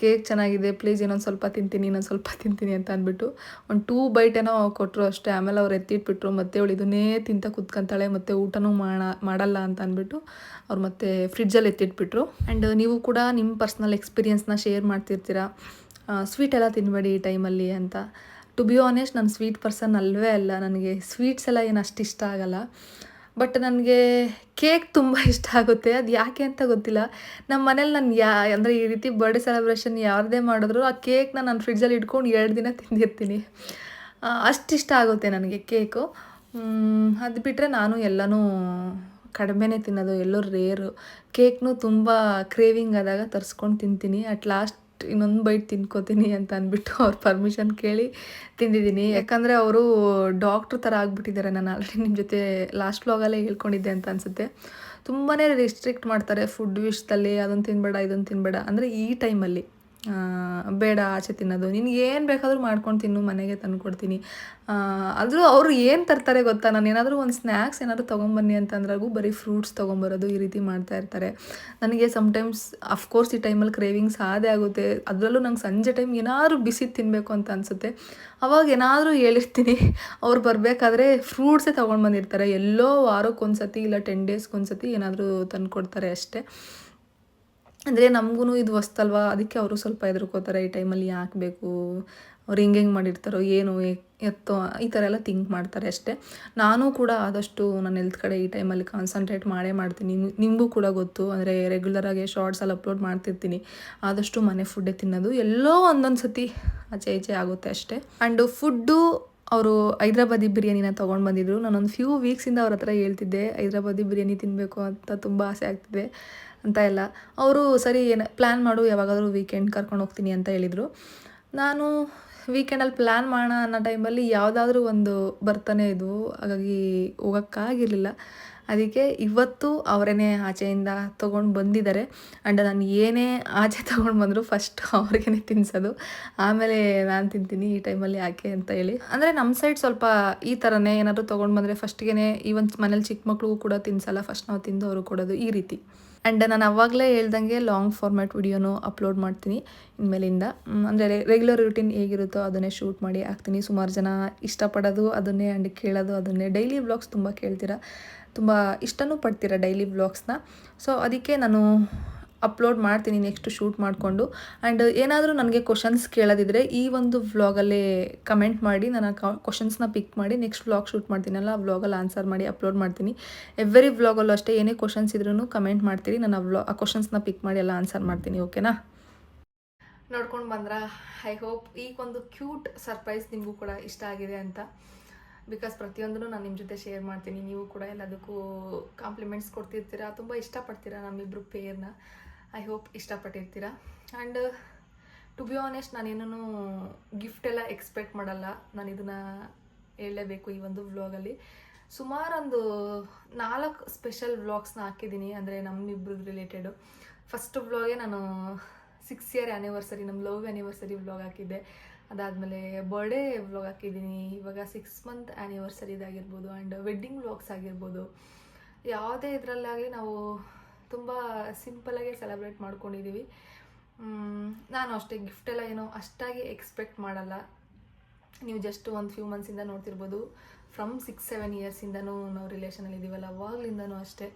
ಕೇಕ್ ಚೆನ್ನಾಗಿದೆ ಪ್ಲೀಸ್ ಇನ್ನೊಂದು ಸ್ವಲ್ಪ ತಿಂತೀನಿ, ಇನ್ನೊಂದು ಸ್ವಲ್ಪ ತಿಂತೀನಿ ಅಂತ ಅಂದ್ಬಿಟ್ಟು. ಒಂದು ಟೂ ಬೈಟ್ ಏನೋ ಕೊಟ್ಟರು ಅಷ್ಟೇ, ಆಮೇಲೆ ಅವ್ರು ಎತ್ತಿಟ್ಬಿಟ್ರು, ಮತ್ತೆ ಅವಳು ಇದನ್ನೇ ತಿಂತ ಕುತ್ಕೊಂತಾಳೆ, ಮತ್ತು ಊಟನೂ ಮಾಡ, ಮಾಡಲ್ಲ ಅಂತ ಅಂದ್ಬಿಟ್ಟು ಅವ್ರು ಮತ್ತೆ ಫ್ರಿಡ್ಜಲ್ಲಿ ಎತ್ತಿಟ್ಬಿಟ್ರು. ಆ್ಯಂಡ್ ನೀವು ಕೂಡ ನಿಮ್ಮ ಪರ್ಸ್ನಲ್ ಎಕ್ಸ್ಪೀರಿಯನ್ಸ್ನ ಶೇರ್ ಮಾಡ್ತಿರ್ತೀರಾ? ಸ್ವೀಟ್ ಎಲ್ಲ ತಿನ್ನಬೇಡಿ ಈ ಟೈಮಲ್ಲಿ ಅಂತ. ಟು ಬಿ ಆನೆಸ್ಟ್ ನಾನು ಸ್ವೀಟ್ ಪರ್ಸನ್ ಅಲ್ವೇ ಅಲ್ಲ. ನನಗೆ ಸ್ವೀಟ್ಸ್ ಎಲ್ಲ ಏನು ಅಷ್ಟು ಇಷ್ಟ ಆಗಲ್ಲ. ಬಟ್ ನನಗೆ ಕೇಕ್ ತುಂಬ ಇಷ್ಟ ಆಗುತ್ತೆ. ಅದು ಯಾಕೆ ಅಂತ ಗೊತ್ತಿಲ್ಲ. ನಮ್ಮ ಮನೇಲಿ ನಾನು ಯಾ, ಅಂದರೆ ಈ ರೀತಿ ಬರ್ಡೇ ಸೆಲೆಬ್ರೇಷನ್ ಯಾರದೇ ಮಾಡಿದ್ರು ಆ ಕೇಕ್ನ ನಾನು ಫ್ರಿಡ್ಜಲ್ಲಿ ಇಟ್ಕೊಂಡು ಎರಡು ದಿನ ತಿಂದಿರ್ತೀನಿ. ಇಷ್ಟ ಆಗುತ್ತೆ ನನಗೆ ಕೇಕು ಅದು ಬಿಟ್ಟರೆ ನಾನು ಎಲ್ಲನೂ ಕಡಿಮೆನೇ ತಿನ್ನೋದು. ಎಲ್ಲೋ ರೇರು ಕೇಕ್ನೂ ತುಂಬ ಕ್ರೇವಿಂಗ್ ಆದಾಗ ತರಿಸ್ಕೊಂಡು ತಿಂತೀನಿ. ಅಟ್ ಲಾಸ್ಟ್ ಇನ್ನೊಂದು ಬೈಟ್ ತಿನ್ಕೋತೀನಿ ಅಂತ ಅಂದ್ಬಿಟ್ಟು ಅವ್ರ ಪರ್ಮಿಷನ್ ಕೇಳಿ ತಿಂದಿದ್ದೀನಿ. ಯಾಕಂದರೆ ಅವರು ಡಾಕ್ಟ್ರ್ ಥರ ಆಗಿಬಿಟ್ಟಿದ್ದಾರೆ ನಾನು ಆಲ್ರೆಡಿ ನಿಮ್ಮ ಜೊತೆ ಲಾಸ್ಟ್ ವ್ಲಾಗಲ್ಲೇ ಹೇಳ್ಕೊಂಡಿದ್ದೆ ಅಂತ ಅನಿಸುತ್ತೆ. ತುಂಬಾ ರಿಸ್ಟ್ರಿಕ್ಟ್ ಮಾಡ್ತಾರೆ ಫುಡ್ ವಿಷ್ದಲ್ಲಿ ಅದನ್ನು ತಿನ್ನಬೇಡ ಇದನ್ನು ತಿನ್ನಬೇಡ ಅಂದರೆ ಈ ಟೈಮಲ್ಲಿ ಬೇಡ ಆಚೆ ತಿನ್ನೋದು. ನಿನಗೆ ಏನು ಬೇಕಾದರೂ ಮಾಡ್ಕೊಂಡು ತಿನ್ನು, ಮನೆಗೆ ತಂದು ಕೊಡ್ತೀನಿ. ಆದರೂ ಅವರು ಏನು ತರ್ತಾರೆ ಗೊತ್ತಾ? ನಾನು ಏನಾದರೂ ಒಂದು ಸ್ನ್ಯಾಕ್ಸ್ ಏನಾದರೂ ತೊಗೊಂಬನ್ನಿ ಅಂತಂದ್ರಾಗೂ ಬರೀ ಫ್ರೂಟ್ಸ್ ತೊಗೊಂಬರೋದು ಈ ರೀತಿ ಮಾಡ್ತಾ ಇರ್ತಾರೆ. ನನಗೆ ಸಮ್ಟೈಮ್ಸ್ ಅಫ್ಕೋರ್ಸ್ ಈ ಟೈಮಲ್ಲಿ ಕ್ರೇವಿಂಗ್ಸ್ ಆದೇ ಆಗುತ್ತೆ. ಅದರಲ್ಲೂ ನಂಗೆ ಸಂಜೆ ಟೈಮ್ ಏನಾದರೂ ಬಿಸಿ ತಿನ್ನಬೇಕು ಅಂತ ಅನಿಸುತ್ತೆ. ಅವಾಗ ಏನಾದರೂ ಹೇಳಿರ್ತೀನಿ. ಅವ್ರು ಬರಬೇಕಾದ್ರೆ ಫ್ರೂಟ್ಸೇ ತೊಗೊಂಡು ಬಂದಿರ್ತಾರೆ. ಎಲ್ಲೋ ವಾರಕ್ಕೊಂದ್ಸತಿ ಇಲ್ಲ ಟೆನ್ ಡೇಸ್ಗೊಂದ್ಸತಿ ಏನಾದರೂ ತಂದು ಕೊಡ್ತಾರೆ ಅಷ್ಟೇ. ಅಂದರೆ ನಮಗೂ ಇದು ಹೊಸ್ತಲ್ವಾ? ಅದಕ್ಕೆ ಅವರು ಸ್ವಲ್ಪ ಹೆದರ್ಕೋತಾರೆ ಈ ಟೈಮಲ್ಲಿ ಯಾಕೆ ಬೇಕು ಅವ್ರು ಹಿಂಗೆ ಹೆಂಗೆ ಮಾಡಿರ್ತಾರೋ ಏನು? ಎತ್ತೋ, ಈ ಥರ ಎಲ್ಲ ಥಿಂಕ್ ಮಾಡ್ತಾರೆ ಅಷ್ಟೇ. ನಾನು ಕೂಡ ಆದಷ್ಟು ನನ್ನ ಹೆಲ್ತ್ ಕಡೆ ಈ ಟೈಮಲ್ಲಿ ಕಾನ್ಸಂಟ್ರೇಟ್ ಮಾಡೇ ಮಾಡ್ತೀನಿ. ನಿಮ್- ನಿಮಗೂ ಕೂಡ ಗೊತ್ತು. ಅಂದರೆ ರೆಗ್ಯುಲರಾಗಿ ಶಾರ್ಟ್ಸಲ್ಲಿ ಅಪ್ಲೋಡ್ ಮಾಡ್ತಿರ್ತೀನಿ. ಆದಷ್ಟು ಮನೆ ಫುಡ್ಡೇ ತಿನ್ನೋದು. ಎಲ್ಲೋ ಒಂದೊಂದು ಸತಿ ಆಚೆ ಈಚೆ ಆಗುತ್ತೆ ಅಷ್ಟೇ. ಆ್ಯಂಡ್ ಫುಡ್ಡು ಅವರು ಹೈದ್ರಾಬಾದಿ ಬಿರಿಯಾನಿನ ತೊಗೊಂಡು ಬಂದಿದ್ರು. ನಾನೊಂದು ಫ್ಯೂ ವೀಕ್ಸಿಂದ ಅವ್ರ ಹತ್ರ ಹೇಳ್ತಿದ್ದೆ, ಹೈದ್ರಾಬಾದಿ ಬಿರಿಯಾನಿ ತಿನ್ನಬೇಕು ಅಂತ ತುಂಬ ಆಸೆ ಆಗ್ತಿದೆ ಅಂತ ಎಲ್ಲ. ಅವರು, ಸರಿ, ಏನು ಪ್ಲ್ಯಾನ್ ಮಾಡು, ಯಾವಾಗಾದರೂ ವೀಕೆಂಡ್ ಕರ್ಕೊಂಡು ಹೋಗ್ತೀನಿ ಅಂತ ಹೇಳಿದರು. ನಾನು ವೀಕೆಂಡಲ್ಲಿ ಪ್ಲ್ಯಾನ್ ಮಾಡೋಣ ಅನ್ನೋ ಟೈಮಲ್ಲಿ ಯಾವುದಾದ್ರೂ ಒಂದು ಬರ್ತಾನೆ ಇದ್ವು. ಹಾಗಾಗಿ ಹೋಗೋಕ್ಕಾಗಿರಲಿಲ್ಲ. ಅದಕ್ಕೆ ಇವತ್ತು ಅವರೇ ಆಚೆಯಿಂದ ತೊಗೊಂಡು ಬಂದಿದ್ದಾರೆ. ಆ್ಯಂಡ್ ನಾನು ಏನೇ ಆಚೆ ತೊಗೊಂಡು ಬಂದರೂ ಫಸ್ಟ್ ಅವ್ರಿಗೇ ತಿನ್ನಿಸೋದು ಆಮೇಲೆ ನಾನು ತಿಂತೀನಿ ಈ ಟೈಮಲ್ಲಿ ಯಾಕೆ ಅಂತ ಹೇಳಿ. ಅಂದರೆ ನಮ್ಮ ಸೈಡ್ ಸ್ವಲ್ಪ ಈ ಥರನೇ ಏನಾದರೂ ತೊಗೊಂಡು ಬಂದರೆ ಫಸ್ಟ್ಗೆ ಈವನ್ ಮನೇಲಿ ಚಿಕ್ಕ ಮಕ್ಳಿಗೂ ಕೂಡ ತಿನ್ಸಲ್ಲ. ಫಸ್ಟ್ ನಾವು ತಿಂದು ಅವರು ಕೊಡೋದು ಈ ರೀತಿ. ಆ್ಯಂಡ್ ನಾನು ಅವಾಗಲೇ ಹೇಳ್ದಂಗೆ ಲಾಂಗ್ ಫಾರ್ಮ್ಯಾಟ್ ವಿಡಿಯೋನು ಅಪ್ಲೋಡ್ ಮಾಡ್ತೀನಿ. ಇನ್ಮೇಲಿಂದ ಅಂದರೆ ರೆಗ್ಯುಲರ್ ರುಟೀನ್ ಹೇಗಿರುತ್ತೋ ಅದನ್ನೇ ಶೂಟ್ ಮಾಡಿ ಹಾಕ್ತೀನಿ. ಸುಮಾರು ಜನ ಇಷ್ಟಪಡೋದು ಅದನ್ನೇ ಆ್ಯಂಡ್ ಕೇಳೋದು ಅದನ್ನೇ. ಡೈಲಿ ವ್ಲಾಗ್ಸ್ ತುಂಬ ಕೇಳ್ತೀರಾ? ತುಂಬ ಇಷ್ಟನೂ ಪಡ್ತೀರಾ ಡೈಲಿ ವ್ಲಾಗ್ಸ್ನ ಸೊ ಅದಕ್ಕೆ ನಾನು ಅಪ್ಲೋಡ್ ಮಾಡ್ತೀನಿ ನೆಕ್ಸ್ಟ್ ಶೂಟ್ ಮಾಡಿಕೊಂಡು. ಆ್ಯಂಡ್ ಏನಾದರೂ ನನಗೆ ಕ್ವಶನ್ಸ್ ಕೇಳೋದಿದ್ರೆ ಈ ಒಂದು ವ್ಲಾಗಲ್ಲೇ ಕಮೆಂಟ್ ಮಾಡಿ ನಾನು ಆ ಕ್ವಶನ್ಸ್ನ ಪಿಕ್ ಮಾಡಿ ನೆಕ್ಸ್ಟ್ ವ್ಲಾಗ್ ಶೂಟ್ ಮಾಡ್ತೀನಲ್ಲ ಆ ವ್ಲಾಗಲ್ಲಿ ಆನ್ಸರ್ ಮಾಡಿ ಅಪ್ಲೋಡ್ ಮಾಡ್ತೀನಿ. ಎವ್ರಿ ವ್ಲಾಗಲ್ಲೂ ಅಷ್ಟೇ ಏನೇ ಕ್ವಶನ್ಸ್ ಇದ್ರೂ ಕಮೆಂಟ್ ಮಾಡ್ತೀರಿ ನಾನು ಆ ವ್ಲಾ ಆ ಕ್ವಶನ್ಸ್ನ ಪಿಕ್ ಮಾಡಿ ಎಲ್ಲ ಆನ್ಸರ್ ಮಾಡ್ತೀನಿ ಓಕೆನಾ ನೋಡ್ಕೊಂಡು ಬಂದ್ರ? ಐ ಹೋಪ್ ಈ ಒಂದು ಕ್ಯೂಟ್ ಸರ್ಪ್ರೈಸ್ ನಿಮಗೂ ಕೂಡ ಇಷ್ಟ ಆಗಿದೆ ಅಂತ. ಬಿಕಾಸ್ ಪ್ರತಿಯೊಂದನ್ನು ನಾನು ನಿಮ್ಮ ಜೊತೆ ಶೇರ್ ಮಾಡ್ತೀನಿ. ನೀವು ಕೂಡ ಎಲ್ಲದಕ್ಕೂ ಕಾಂಪ್ಲಿಮೆಂಟ್ಸ್ ಕೊಡ್ತಿರ್ತೀರಾ. ತುಂಬ ಇಷ್ಟಪಡ್ತೀರಾ ನಮ್ಮಿಬ್ಬರು ಪೇರ್ನ ಐ ಹೋಪ್ ಇಷ್ಟಪಟ್ಟಿರ್ತೀರಾ. ಆ್ಯಂಡ್ ಟು ಬಿ ಆನೆಸ್ಟ್ ನಾನೇನೂ ಗಿಫ್ಟ್ ಎಲ್ಲ ಎಕ್ಸ್ಪೆಕ್ಟ್ ಮಾಡಲ್ಲ. ನಾನು ಇದನ್ನು ಹೇಳಲೇಬೇಕು ಈ ಒಂದು ವ್ಲಾಗಲ್ಲಿ ಸುಮಾರೊಂದು ನಾಲ್ಕು ಸ್ಪೆಷಲ್ ವ್ಲಾಗ್ಸ್ನ ಹಾಕಿದ್ದೀನಿ. ಅಂದರೆ ನಮ್ಮಿಬ್ರದ್ದು ರಿಲೇಟೆಡು ಫಸ್ಟ್ ವ್ಲಾಗೇ ನಾನು ಸಿಕ್ಸ್ ಇಯರ್ ಆ್ಯನಿವರ್ಸರಿ ನಮ್ಮ ಲವ್ ಆ್ಯನಿವರ್ಸರಿ ವ್ಲಾಗ್ ಹಾಕಿದ್ದೆ. ಅದಾದಮೇಲೆ ಬರ್ಡೇ ವ್ಲಾಗ್ ಹಾಕಿದ್ದೀನಿ. ಇವಾಗ ಸಿಕ್ಸ್ ಮಂತ್ ಆ್ಯನಿವರ್ಸರಿದಾಗಿರ್ಬೋದು ಆ್ಯಂಡ್ ವೆಡ್ಡಿಂಗ್ ವ್ಲಾಗ್ಸ್ ಆಗಿರ್ಬೋದು. ಯಾವುದೇ ಇದರಲ್ಲಾಗಲಿ ನಾವು ತುಂಬ ಸಿಂಪಲಾಗೆ ಸೆಲೆಬ್ರೇಟ್ ಮಾಡ್ಕೊಂಡಿದ್ದೀವಿ ನಾನು ಅಷ್ಟೇ ಗಿಫ್ಟ್ ಎಲ್ಲ ಏನೋ ಅಷ್ಟಾಗಿ ಎಕ್ಸ್ಪೆಕ್ಟ್ ಮಾಡಲ್ಲ. ನೀವು ಜಸ್ಟ್ ಒಂದು ಫ್ಯೂ ಮಂತ್ಸಿಂದ ನೋಡ್ತಿರ್ಬೋದು. ಫ್ರಮ್ ಸಿಕ್ಸ್ ಸೆವೆನ್ ಇಯರ್ಸಿಂದನೂ ನಾವು ರಿಲೇಷನಲ್ಲಿ ಇದ್ದೀವಲ್ಲ ಅವಾಗಲಿಂದನೂ ಅಷ್ಟೇ.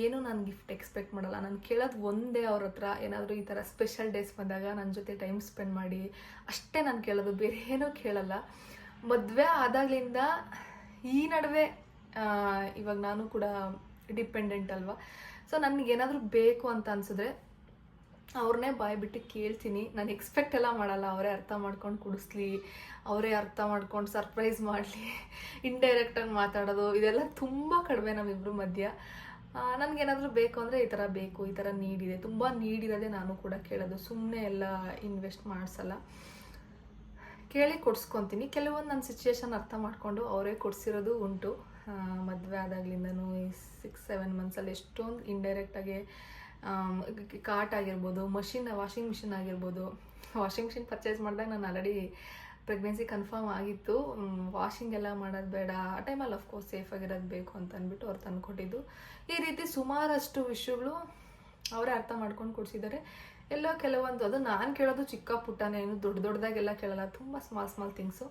ಏನು ನಾನು ಗಿಫ್ಟ್ ಎಕ್ಸ್ಪೆಕ್ಟ್ ಮಾಡಲ್ಲ. ನಾನು ಕೇಳೋದು ಒಂದೇ ಅವ್ರ ಹತ್ರ. ಏನಾದರೂ ಈ ಥರ ಸ್ಪೆಷಲ್ ಡೇಸ್ ಬಂದಾಗ ನನ್ನ ಜೊತೆ ಟೈಮ್ ಸ್ಪೆಂಡ್ ಮಾಡಿ, ಅಷ್ಟೇ ನಾನು ಕೇಳೋದು, ಬೇರೆ ಏನೂ ಕೇಳಲ್ಲ. ಮದುವೆ ಆದಾಗಲಿಂದ ಈ ನಡುವೆ ಇವಾಗ ನಾನು ಕೂಡ ಡಿಪೆಂಡೆಂಟ್ ಅಲ್ವಾ? ಸೊ ನನಗೇನಾದರೂ ಬೇಕು ಅಂತ ಅನ್ಸಿದ್ರೆ ಅವ್ರನ್ನೇ ಬಾಯ್ ಬಿಟ್ಟು ಕೇಳ್ತೀನಿ. ನಾನು ಎಕ್ಸ್ಪೆಕ್ಟ್ ಎಲ್ಲ ಮಾಡಲ್ಲ. ಅವರೇ ಅರ್ಥ ಮಾಡ್ಕೊಂಡು ಕುಡಿಸ್ಲಿ, ಅವರೇ ಅರ್ಥ ಮಾಡ್ಕೊಂಡು ಸರ್ಪ್ರೈಸ್ ಮಾಡಲಿ ಇಂಡೈರೆಕ್ಟಾಗಿ ಮಾತಾಡೋದು, ಇದೆಲ್ಲ ತುಂಬ ಕಡಿಮೆ ನಮ್ಮಿಬ್ರು ಮಧ್ಯ. ನನಗೇನಾದರೂ ಬೇಕು ಅಂದರೆ ಈ ಥರ ಬೇಕು, ಈ ಥರ ನೀಡಿದೆ. ತುಂಬ ನೀಡಿರೋದೇ ನಾನು ಕೂಡ ಕೇಳೋದು. ಸುಮ್ಮನೆ ಎಲ್ಲ ಇನ್ವೆಸ್ಟ್ ಮಾಡಿಸಲ್ಲ. ಕೇಳಿ ಕೊಡ್ಸ್ಕೊತೀನಿ. ಕೆಲವೊಂದು ನನ್ನ ಸಿಚುವೇಶನ್ ಅರ್ಥ ಮಾಡಿಕೊಂಡು ಅವರೇ ಕೊಡಿಸಿರೋದು ಉಂಟು. ಮದುವೆ ಆದಾಗ್ಲಿಂದನೂ ಈ ಸಿಕ್ಸ್ ಸೆವೆನ್ ಮಂತ್ಸಲ್ಲಿ ಎಷ್ಟೊಂದು ಇಂಡೈರೆಕ್ಟಾಗಿ ಕಾಟ್ ಆಗಿರ್ಬೋದು ಮಷಿನ್ ವಾಷಿಂಗ್ ಮಿಷಿನ್ ಆಗಿರ್ಬೋದು. ವಾಷಿಂಗ್ ಮಿಷಿನ್ ಪರ್ಚೇಸ್ ಮಾಡಿದಾಗ ನಾನು ಆಲ್ರೆಡಿ ಪ್ರೆಗ್ನೆನ್ಸಿ ಕನ್ಫರ್ಮ್ ಆಗಿತ್ತು. ವಾಷಿಂಗ್ ಎಲ್ಲ ಮಾಡೋದು ಬೇಡ. ಆ ಟೈಮಲ್ಲಿ ಅಫ್ಕೋರ್ಸ್ ಸೇಫಾಗಿರೋದು ಬೇಕು ಅಂತ ಅಂದ್ಬಿಟ್ಟು ಅವ್ರು ತಂದುಕೊಟ್ಟಿದ್ದು. ಈ ರೀತಿ ಸುಮಾರಷ್ಟು ವಿಷಯಗಳು ಅವರೇ ಅರ್ಥ ಮಾಡ್ಕೊಂಡು ಕೊಡ್ಸಿದ್ದಾರೆ. ಎಲ್ಲೋ ಕೆಲವೊಂದು, ಅದು ನಾನು ಕೇಳೋದು ಚಿಕ್ಕ ಪುಟ್ಟನೇ ಏನು ದೊಡ್ಡ ದೊಡ್ಡದಾಗೆಲ್ಲ ಕೇಳಲ್ಲ. ತುಂಬ ಸ್ಮಾಲ್ ಸ್ಮಾಲ್ ಥಿಂಗ್ಸು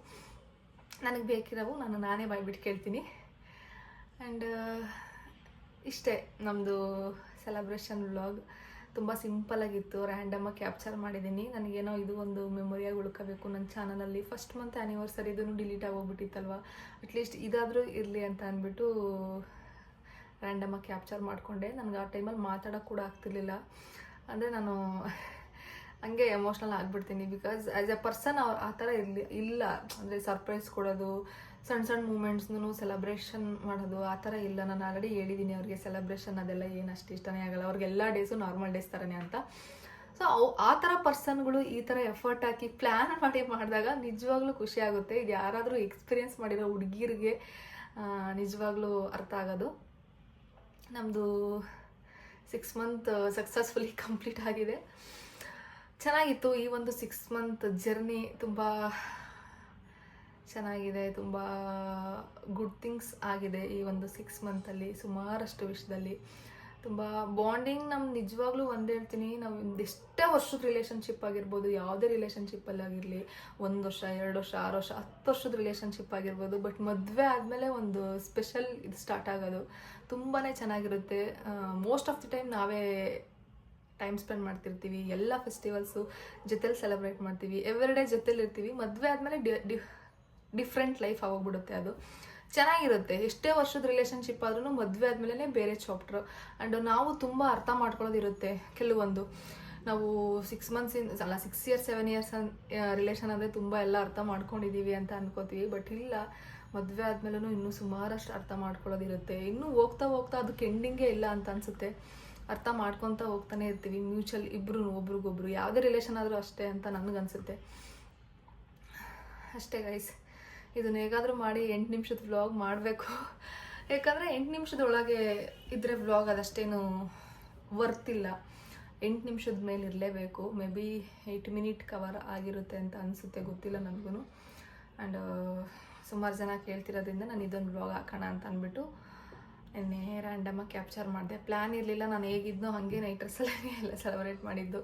ನನಗೆ ಬೇಕಿರೋವು ನಾನು ನಾನೇ ಬಾಯ್ಬಿಟ್ಟು ಕೇಳ್ತೀನಿ. ಆ್ಯಂಡ್ ಇಷ್ಟೇ ನಮ್ಮದು ಸೆಲೆಬ್ರೇಷನ್ ವ್ಲಾಗ್ ತುಂಬ ಸಿಂಪಲಾಗಿತ್ತು ರ್ಯಾಂಡಮಾಗಿ ಕ್ಯಾಪ್ಚರ್ ಮಾಡಿದ್ದೀನಿ ನನಗೇನೋ ಇದು ಒಂದು ಮೆಮೊರಿಯಾಗಿ ಉಳ್ಕೋಬೇಕು ನನ್ನ ಚಾನಲಲ್ಲಿ ಫಸ್ಟ್ ಮಂತ್ ಇದನ್ನು ಡಿಲೀಟ್ ಆಗೋಗ್ಬಿಟ್ಟಿತ್ತಲ್ವ? ಅಟ್ಲೀಸ್ಟ್ ಇದಾದರೂ ಇರಲಿ ಅಂತ ಅಂದ್ಬಿಟ್ಟು ರ್ಯಾಂಡಮಾಗಿ ಕ್ಯಾಪ್ಚರ್ ಮಾಡಿಕೊಂಡೆ. ನನಗೆ ಆ ಟೈಮಲ್ಲಿ ಮಾತಾಡೋಕ್ಕೆ ಕೂಡ ಆಗ್ತಿರ್ಲಿಲ್ಲ. ಅಂದರೆ ನಾನು ಹಂಗೆ ಎಮೋಷ್ನಲ್ ಆಗಿಬಿಡ್ತೀನಿ ಬಿಕಾಸ್ ಆ್ಯಸ್ ಎ ಪರ್ಸನ್ ಅವ್ರು ಆ ಥರ ಇರಲಿ, ಇಲ್ಲ. ಅಂದರೆ ಸರ್ಪ್ರೈಸ್ ಕೊಡೋದು ಸಣ್ಣ ಸಣ್ಣ ಮೂಮೆಂಟ್ಸ್ನೂ ಸೆಲೆಬ್ರೇಷನ್ ಮಾಡೋದು, ಆ ಥರ ಇಲ್ಲ. ನಾನು ಆಲ್ರೆಡಿ ಹೇಳಿದ್ದೀನಿ ಅವ್ರಿಗೆ ಸೆಲೆಬ್ರೇಷನ್ ಅದೆಲ್ಲ ಏನು ಅಷ್ಟು ಇಷ್ಟನೇ ಆಗಲ್ಲ. ಅವ್ರಿಗೆ ಎಲ್ಲ ಡೇಸು ನಾರ್ಮಲ್ ಡೇಸ್ ಥರನೇ ಅಂತ. ಸೊ ಅವು ಆ ಥರ ಪರ್ಸನ್ಗಳು ಈ ಥರ ಎಫರ್ಟ್ ಹಾಕಿ ಪ್ಲ್ಯಾನ್ ಮಾಡಿ ಮಾಡಿದಾಗ ನಿಜವಾಗ್ಲೂ ಖುಷಿ ಆಗುತ್ತೆ. ಇದು ಯಾರಾದರೂ ಎಕ್ಸ್ಪೀರಿಯೆನ್ಸ್ ಮಾಡಿರೋ ಹುಡುಗಿರಿಗೆ ನಿಜವಾಗ್ಲೂ ಅರ್ಥ ಆಗೋದು. ನಮ್ಮದು ಸಿಕ್ಸ್ ಮಂತ್ ಸಕ್ಸಸ್ಫುಲಿ ಕಂಪ್ಲೀಟ್ ಆಗಿದೆ. ಚೆನ್ನಾಗಿತ್ತು ಈ ಒಂದು ಸಿಕ್ಸ್ ಮಂತ್ ಜರ್ನಿ ತುಂಬ ಚೆನ್ನಾಗಿದೆ, ತುಂಬ ಗುಡ್ ಥಿಂಗ್ಸ್ ಆಗಿದೆ ಈ ಒಂದು ಸಿಕ್ಸ್ ಮಂತಲ್ಲಿ ಸುಮಾರಷ್ಟು ವಿಷಯದಲ್ಲಿ. ತುಂಬ ಬಾಂಡಿಂಗ್ ನಮ್ಮ ನಿಜವಾಗ್ಲೂ ಒಂದು ಹೇಳ್ತೀನಿ, ನಾವು ಎಷ್ಟೇ ವರ್ಷದ ರಿಲೇಷನ್ಶಿಪ್ ಆಗಿರ್ಬೋದು, ಯಾವುದೇ ರಿಲೇಷನ್ಶಿಪ್ಪಲ್ಲಿ ಆಗಿರಲಿ, ಒಂದು ವರ್ಷ, ಎರಡು ವರ್ಷ, ಆರು ವರ್ಷ, ಹತ್ತು ವರ್ಷದ ರಿಲೇಷನ್ಶಿಪ್ ಆಗಿರ್ಬೋದು ಬಟ್ ಮದುವೆ ಆದಮೇಲೆ ಒಂದು ಸ್ಪೆಷಲ್ ಇದು ಸ್ಟಾರ್ಟ್ ಆಗೋದು ತುಂಬಾ ಚೆನ್ನಾಗಿರುತ್ತೆ. ಮೋಸ್ಟ್ ಆಫ್ ದಿ ಟೈಮ್ ನಾವೇ ಟೈಮ್ ಸ್ಪೆಂಡ್ ಮಾಡ್ತಿರ್ತೀವಿ, ಎಲ್ಲ ಫೆಸ್ಟಿವಲ್ಸು ಜೊತೆಲಿ ಸೆಲೆಬ್ರೇಟ್ ಮಾಡ್ತೀವಿ ಎವ್ರಿ ಡೇ ಜೊತೆಲಿ ಇರ್ತೀವಿ, ಮದುವೆ ಆದಮೇಲೆ ಡಿಫ್ರೆಂಟ್ ಲೈಫ್ ಆಗೋಗ್ಬಿಡುತ್ತೆ ಅದು. ಚೆನ್ನಾಗಿರುತ್ತೆ, ಎಷ್ಟೇ ವರ್ಷದ ರಿಲೇಷನ್ಶಿಪ್ ಆದ್ರೂ ಮದುವೆ ಆದಮೇಲೆ ಬೇರೆ ಚಾಪ್ಟ್ರ್ ಆ್ಯಂಡ್ ನಾವು ತುಂಬ ಅರ್ಥ ಮಾಡ್ಕೊಳ್ಳೋದಿರುತ್ತೆ ಕೆಲವೊಂದು. ನಾವು ಸಿಕ್ಸ್ ಮಂತ್ಸ್ ಇನ್ ಅಲ್ಲ six years seven years relation ಅಂದರೆ ತುಂಬ ಎಲ್ಲ ಅರ್ಥ ಮಾಡ್ಕೊಂಡಿದ್ದೀವಿ ಅಂತ ಅನ್ಕೋತೀವಿ. ಬಟ್ ಇಲ್ಲ, ಮದುವೆ ಆದಮೇಲೂ ಇನ್ನೂ ಸುಮಾರಷ್ಟು ಅರ್ಥ ಮಾಡ್ಕೊಳ್ಳೋದಿರುತ್ತೆ. ಇನ್ನೂ ಹೋಗ್ತಾ ಹೋಗ್ತಾ ಅದಕ್ಕೆ ಎಂಡಿಂಗೇ ಇಲ್ಲ ಅಂತ ಅನಿಸುತ್ತೆ. ಅರ್ಥ ಮಾಡ್ಕೊತ ಹೋಗ್ತಾನೆ ಇರ್ತೀವಿ ಮ್ಯೂಚುವಲ್ ಇಬ್ಬರು ಒಬ್ರಿಗೊಬ್ರು. ಯಾವುದೇ ರಿಲೇಷನ್ ಆದರೂ ಅಷ್ಟೇ ಅಂತ ನನಗನ್ಸುತ್ತೆ. ಅಷ್ಟೇ ಗೈಸ್ ಇದನ್ನ ಹೇಗಾದರೂ ಮಾಡಿ ಎಂಟು ನಿಮಿಷದ ವ್ಲಾಗ್ ಮಾಡಬೇಕು. ಯಾಕಂದರೆ ಎಂಟು ನಿಮಿಷದೊಳಗೆ ಇದ್ರೆ ವ್ಲಾಗ್ ಅದಷ್ಟೇನು ಇಲ್ಲ. ಎಂಟು ನಿಮಿಷದ ಮೇಲೆ ಇರಲೇಬೇಕು. Maybe eight minute cover ಆಗಿರುತ್ತೆ ಅಂತ ಅನಿಸುತ್ತೆ, ಗೊತ್ತಿಲ್ಲ ನನಗೂ ಆ್ಯಂಡ್ ಸುಮಾರು ಜನ ಕೇಳ್ತಿರೋದ್ರಿಂದ ನಾನು ಇದೊಂದು ವ್ಲಾಗ್ ಹಾಕೋಣ ಅಂತ ಅಂದ್ಬಿಟ್ಟು ನಿನ್ನೆ ರ್ಯಾಂಡಮಾಗಿ ಕ್ಯಾಪ್ಚರ್ ಮಾಡಿದೆ. ಪ್ಲ್ಯಾನ್ ಇರಲಿಲ್ಲ, ನಾನು ಹೇಗಿದ್ನೋ ಹಾಗೆ ನೈಟ್ ಡ್ರೆಸ್ಸಲ್ಲೇ ಎಲ್ಲ ಸೆಲೆಬ್ರೇಟ್ ಮಾಡಿದ್ದು.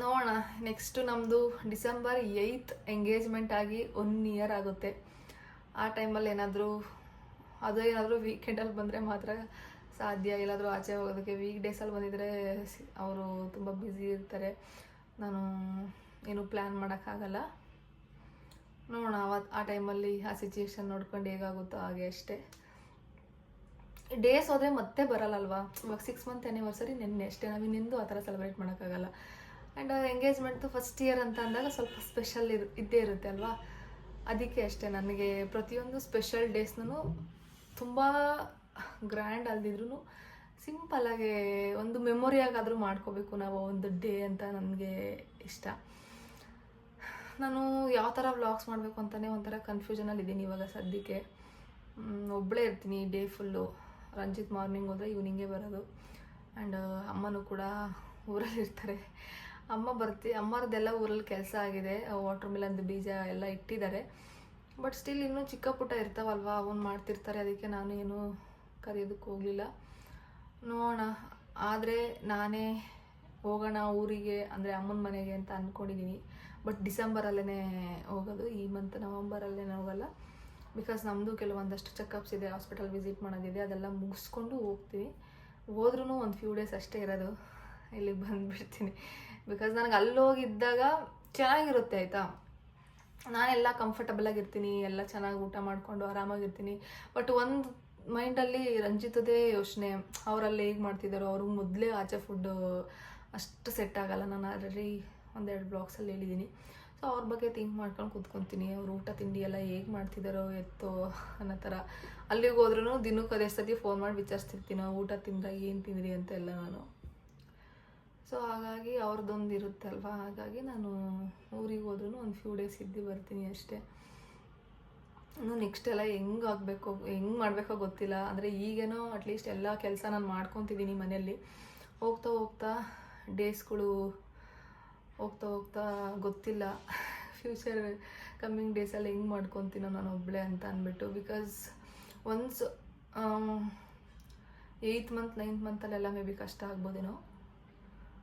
ನೋಡೋಣ ನೆಕ್ಸ್ಟು ನಮ್ಮದು ಡಿಸೆಂಬರ್ ಏಯ್ತ್ ಎಂಗೇಜ್ಮೆಂಟ್ ಆಗಿ ಒನ್ ಇಯರ್ ಆಗುತ್ತೆ. ಆ ಟೈಮಲ್ಲಿ ಏನಾದರೂ, ಅದು ಏನಾದರೂ ವೀಕೆಂಡಲ್ಲಿ ಬಂದರೆ ಮಾತ್ರ ಸಾಧ್ಯ. ಎಲ್ಲಾದರೂ ಆಚೆ ಹೋಗೋದಕ್ಕೆ ವೀಕ್ ಡೇಸಲ್ಲಿ ಬಂದಿದ್ದರೆ ಅವರು ತುಂಬ ಬ್ಯುಸಿ ಇರ್ತಾರೆ. ನಾನು ಏನು ಪ್ಲ್ಯಾನ್ ಮಾಡೋಕ್ಕಾಗಲ್ಲ. ನೋಡೋಣ ಅವತ್ತು ಆ ಟೈಮಲ್ಲಿ ಆ ಸಿಚುಯೇಷನ್ ನೋಡ್ಕೊಂಡು ಹೇಗಾಗುತ್ತೋ ಹಾಗೆ ಅಷ್ಟೇ. ಡೇಸ್ ಹೋದರೆ ಮತ್ತೆ ಬರಲ್ಲಲ್ವಾ? ಇವಾಗ ಸಿಕ್ಸ್ ಮಂತ್ ಆ್ಯನಿವರ್ಸರಿ ನಿನ್ನೆ ಅಷ್ಟೇ. ನಾವು ಇನ್ನೆಂದು ಆ ಥರ ಸೆಲೆಬ್ರೇಟ್ ಮಾಡೋಕ್ಕಾಗಲ್ಲ. ಆ್ಯಂಡ್ ಎಂಗೇಜ್ಮೆಂಟ್ದು ಫಸ್ಟ್ ಇಯರ್ ಅಂತ ಅಂದಾಗ ಸ್ವಲ್ಪ ಸ್ಪೆಷಲ್ ಇರು, ಇದ್ದೇ ಇರುತ್ತೆ ಅಲ್ವಾ? ಅದಕ್ಕೆ ಅಷ್ಟೇ ನನಗೆ ಪ್ರತಿಯೊಂದು ಸ್ಪೆಷಲ್ ಡೇಸ್ನೂ ತುಂಬ ಗ್ರ್ಯಾಂಡ್ ಅಲ್ದಿದ್ರು ಸಿಂಪಲ್ಲಾಗಿ ಒಂದು ಮೆಮೊರಿಯಾಗಾದರೂ ಮಾಡ್ಕೋಬೇಕು ನಾವು ಒಂದು ಡೇ ಅಂತ ನನಗೆ ಇಷ್ಟ. ನಾನು ಯಾವ ಥರ ವ್ಲಾಗ್ಸ್ ಮಾಡಬೇಕು ಅಂತಲೇ ಒಂಥರ ಕನ್ಫ್ಯೂಷನಲ್ಲಿ ಇದ್ದೀನಿ ಇವಾಗ ಸದ್ಯಕ್ಕೆ. ಒಬ್ಬಳೇ ಇರ್ತೀನಿ ಡೇ ಫುಲ್ಲು ರಂಜಿತ್ ಮಾರ್ನಿಂಗ್ ಹೋದರೆ ಈವ್ನಿಂಗೇ ಬರೋದು. ಆ್ಯಂಡ್ ಅಮ್ಮನೂ ಕೂಡ ಊರಲ್ಲಿ ಇರ್ತಾರೆ. ಅಮ್ಮ ಬರ್ತಿ, ಅಮ್ಮರದೆಲ್ಲ ಊರಲ್ಲಿ ಕೆಲಸ ಆಗಿದೆ. ವಾಟರ್ ಮಿಲನ್ದು ಬೀಜ ಎಲ್ಲ ಇಟ್ಟಿದ್ದಾರೆ. ಬಟ್ ಸ್ಟಿಲ್ ಇನ್ನೂ ಚಿಕ್ಕ ಪುಟ್ಟ ಇರ್ತಾವಲ್ವ? ಅವನು ಮಾಡ್ತಿರ್ತಾರೆ. ಅದಕ್ಕೆ ನಾನು ಏನು ಕರೆಯೋದಕ್ಕೆ ಹೋಗಲಿಲ್ಲ. ನೋಡೋಣ. ಆದರೆ ನಾನೇ ಹೋಗೋಣ ಊರಿಗೆ, ಅಂದರೆ ಅಮ್ಮನ ಮನೆಗೆ ಅಂತ ಅಂದ್ಕೊಂಡಿದ್ದೀನಿ ಬಟ್ ಡಿಸೆಂಬರಲ್ಲೇ ಹೋಗೋದು, ಈ ಮಂತ್ ನವಂಬರಲ್ಲೇ ಹೋಗಲ್ಲ. ಬಿಕಾಸ್ ನಮ್ಮದು ಕೆಲವೊಂದಷ್ಟು ಚೆಕಪ್ಸ್ ಇದೆ ಹಾಸ್ಪಿಟಲ್ ವಿಸಿಟ್ ಮಾಡೋದಿದೆ, ಅದೆಲ್ಲ ಮುಗಿಸ್ಕೊಂಡು ಹೋಗ್ತೀವಿ. ಹೋದ್ರೂ ಒಂದು ಫ್ಯೂ ಡೇಸ್ ಅಷ್ಟೇ ಇರೋದು. ಇಲ್ಲಿಗೆ ಬಂದುಬಿಡ್ತೀನಿ. ಬಿಕಾಸ್ ನನಗೆ ಅಲ್ಲಿ ಹೋಗಿದ್ದಾಗ ಚೆನ್ನಾಗಿರುತ್ತೆ, ಆಯಿತಾ? ನಾನೆಲ್ಲ ಕಂಫರ್ಟಬಲ್ ಆಗಿರ್ತೀನಿ, ಎಲ್ಲ ಚೆನ್ನಾಗಿ ಊಟ ಮಾಡಿಕೊಂಡು ಆರಾಮಾಗಿರ್ತೀನಿ. ಬಟ್ ಒಂದು ಮೈಂಡಲ್ಲಿ ರಂಜಿತದೇ ಯೋಚನೆ, ಅವರಲ್ಲಿ ಹೇಗೆ ಮಾಡ್ತಿದ್ದಾರೋ ಅವ್ರಿಗೆ ಮೊದಲೇ ಆಚೆ ಫುಡ್ಡು ಅಷ್ಟು ಸೆಟ್ ಆಗಲ್ಲ. ನಾನು ಆಲ್ರೆಡಿ ಒಂದೆರಡು ಬ್ಲಾಗ್ಸಲ್ಲಿ ಹೇಳಿದ್ದೀನಿ ಸೊ ಅವ್ರ ಬಗ್ಗೆ ಥಿಂಕ್ ಮಾಡ್ಕೊಂಡು ಕೂತ್ಕೊತೀನಿ. ಅವ್ರು ಊಟ, ತಿಂಡಿ ಎಲ್ಲ ಹೇಗೆ ಮಾಡ್ತಿದ್ದಾರೋ ಎತ್ತೋ ಅನ್ನೋ ಥರ. ಅಲ್ಲಿಗೆ ಹೋದ್ರೂ ದಿನಕ್ಕೆ ಅದೇ ಸತಿ ಫೋನ್ ಮಾಡಿ ವಿಚಾರಿಸ್ತಿರ್ತೀನಿ, ಊಟ ತಿಂದ ಏನು ತಿಂದ್ರಿ ಅಂತ ಎಲ್ಲ ನಾನು. ಸೊ ಹಾಗಾಗಿ ಅವ್ರದ್ದೊಂದು ಇರುತ್ತೆ ಅಲ್ವಾ ಹಾಗಾಗಿ ನಾನು ಊರಿಗೆ ಹೋದ್ರೂ ಒಂದು ಫ್ಯೂ ಡೇಸ್ ಇದ್ದು ಬರ್ತೀನಿ ಅಷ್ಟೇ. ಇನ್ನು ನೆಕ್ಸ್ಟ್ ಎಲ್ಲ ಹೆಂಗೆ ಆಗಬೇಕು, ಹೆಂಗೆ ಮಾಡಬೇಕೋ ಗೊತ್ತಿಲ್ಲ. ಅಂದರೆ ಈಗೇನೋ ಅಟ್ಲೀಸ್ಟ್ ಎಲ್ಲ ಕೆಲಸ ನಾನು ಮಾಡ್ಕೊತಿದ್ದೀನಿ ಮನೆಯಲ್ಲಿ. ಹೋಗ್ತಾ ಹೋಗ್ತಾ ಡೇಸ್ಗಳು ಹೋಗ್ತಾ ಹೋಗ್ತಾ ಗೊತ್ತಿಲ್ಲ. ಫ್ಯೂಚರ್ ಕಮ್ಮಿಂಗ್ ಡೇಸಲ್ಲಿ ಹೆಂಗೆ ಮಾಡ್ಕೊತೀನೋ ನಾನು ಒಬ್ಬಳೆ ಅಂತ ಅಂದ್ಬಿಟ್ಟು because once eighth month ninth ಮಂತಲ್ಲೆಲ್ಲ maybe ಕಷ್ಟ ಆಗ್ಬೋದೇನೋ.